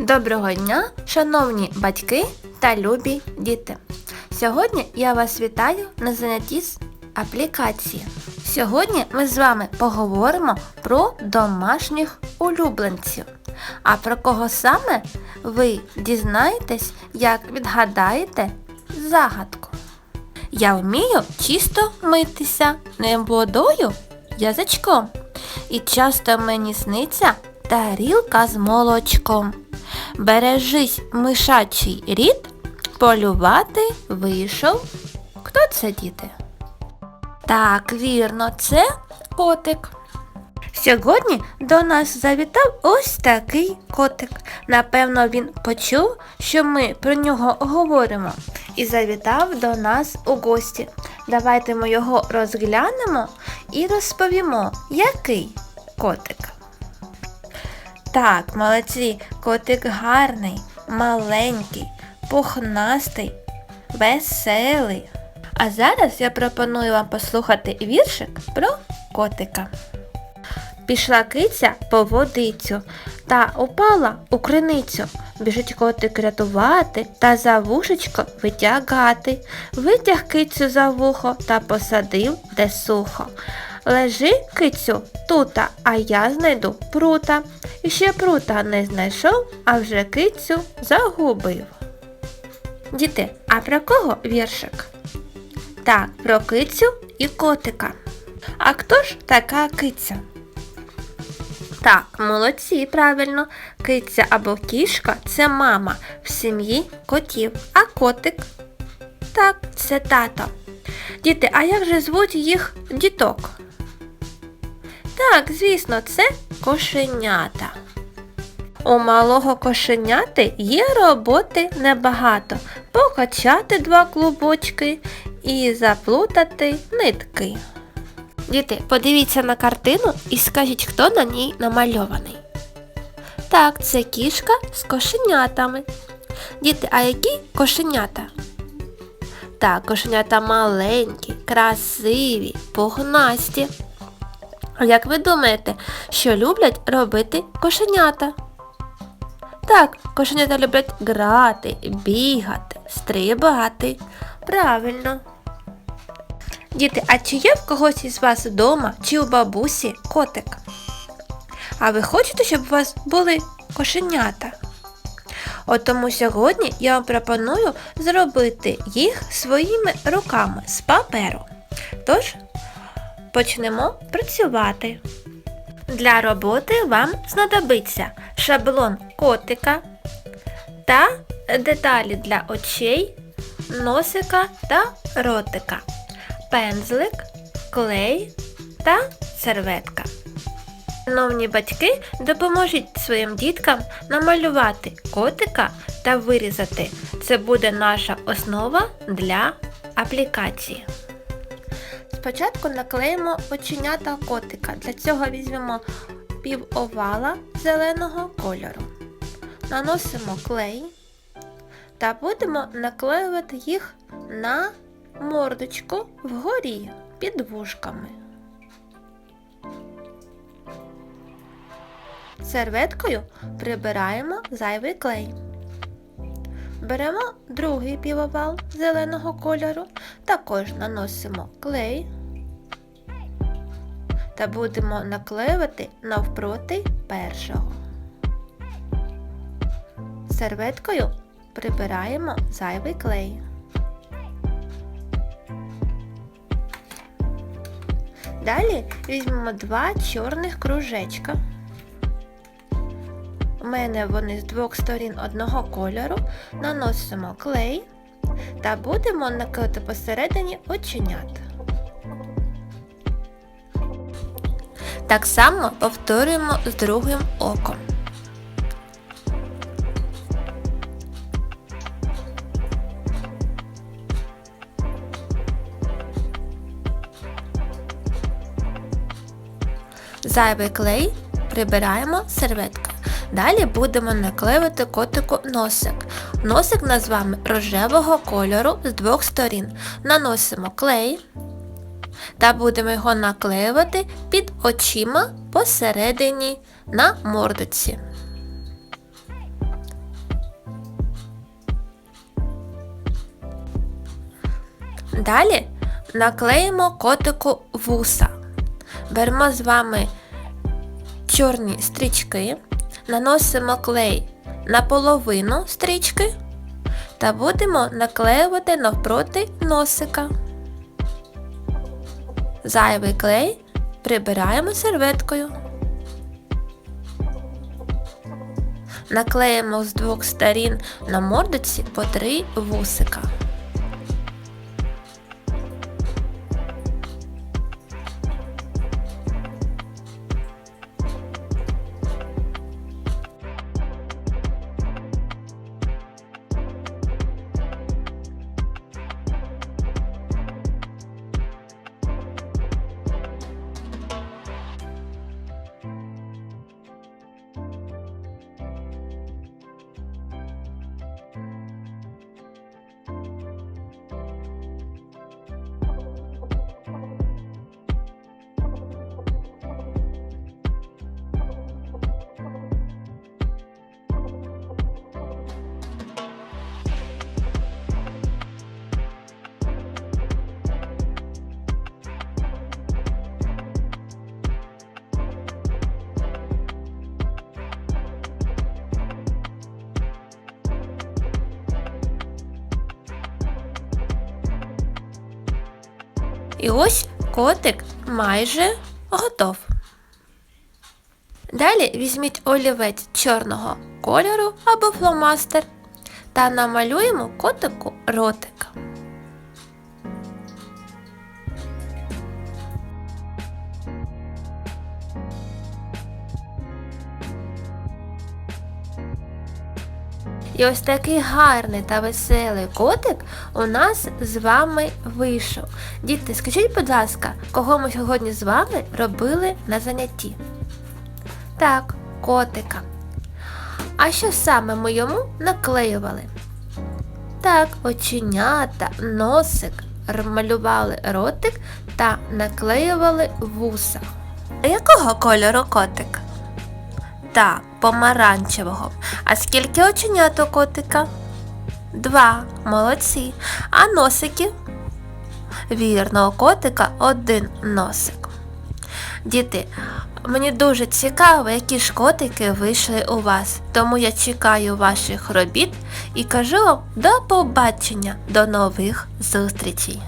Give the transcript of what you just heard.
Доброго дня, шановні батьки та любі діти! Сьогодні я вас вітаю на занятті з аплікації. Сьогодні ми з вами поговоримо про домашніх улюбленців. А про кого саме ви дізнаєтесь, як відгадаєте загадку. Я вмію чисто митися не водою, язичком. І часто мені сниться тарілка з молочком. Бережись, мишачий рід, полювати вийшов. Хто це, діти? Так, вірно, це котик. Сьогодні до нас завітав ось такий котик. Напевно, він почув, що ми про нього говоримо, і завітав до нас у гості. Давайте ми його розглянемо і розповімо, який котик. Так, молодці, котик гарний, маленький, пухнастий, веселий. А зараз я пропоную вам послухати віршик про котика. Пішла киця по водицю та упала у криницю. Біжить котик рятувати та за вушечко витягати. Витяг кицю за вухо та посадив де сухо. Лежи, кицю, тута, а я знайду прута. І ще прута не знайшов, а вже кицю загубив. Діти, а про кого віршик? Так, про кицю і котика. А хто ж така киця? Так, молодці, правильно. Киця або кішка це мама в сім'ї котів, а котик. Так, це тато. Діти, а як же звуть їх діток? Так, звісно, це кошенята. У малого кошеняти є роботи небагато. Покачати два клубочки і заплутати нитки. Діти, подивіться на картину і скажіть, хто на ній намальований. Так, це кішка з кошенятами. Діти, а які кошенята? Так, кошенята маленькі, красиві, пухнасті. А Як ви думаєте, що люблять робити кошенята? Так, кошенята люблять грати, бігати, стрибати. Правильно. Діти, а чи є в когось із вас вдома чи у бабусі котик? А ви хочете, щоб у вас були кошенята? От тому сьогодні я вам пропоную зробити їх своїми руками з паперу. Тож, почнемо працювати. Для роботи вам знадобиться шаблон котика та деталі для очей, носика та ротика, пензлик, клей та серветка. Шановні батьки, допоможіть своїм діткам намалювати котика та вирізати. Це буде наша основа для аплікації. Спочатку наклеїмо оченята котика. Для цього візьмемо пів овала зеленого кольору. Наносимо клей та будемо наклеювати їх на мордочку вгорі під вушками. Серветкою прибираємо зайвий клей. Беремо другий півовал зеленого кольору, також наносимо клей та будемо наклеювати навпроти першого. Серветкою прибираємо зайвий клей. Далі візьмемо два чорних кружечка. У мене вони з двох сторін одного кольору, наносимо клей та будемо накидати посередині оченят. Так само повторюємо з другим оком. Зайвий клей прибираємо серветкою. Далі будемо наклеювати котику носик. Носик назвами рожевого кольору з двох сторін. Наносимо клей та будемо його наклеювати під очима посередині на мордочці. Далі наклеїмо котику вуса. Беремо з вами чорні стрічки наносимо клей на половину стрічки та будемо наклеювати навпроти носика. Зайвий клей прибираємо серветкою. Наклеїмо з двох сторін на мордочці по три вусика. І ось котик майже готов. Далі візьміть олівець чорного кольору або фломастер та намалюємо котику ротик. І ось такий гарний та веселий котик у нас з вами вийшов. Діти, скажіть, будь ласка, кого ми сьогодні з вами робили на занятті? Так, котика. А що саме ми йому наклеювали? Так, оченята, носик, малювали ротик та наклеювали вуса. А якого кольору котик? Так, помаранчевого. А скільки оченят у котика? Два. Молодці. А носики? Вірно, у котика один носик. Діти, мені дуже цікаво, які ж котики вийшли у вас. Тому я чекаю ваших робіт і кажу вам до побачення, до нових зустрічей.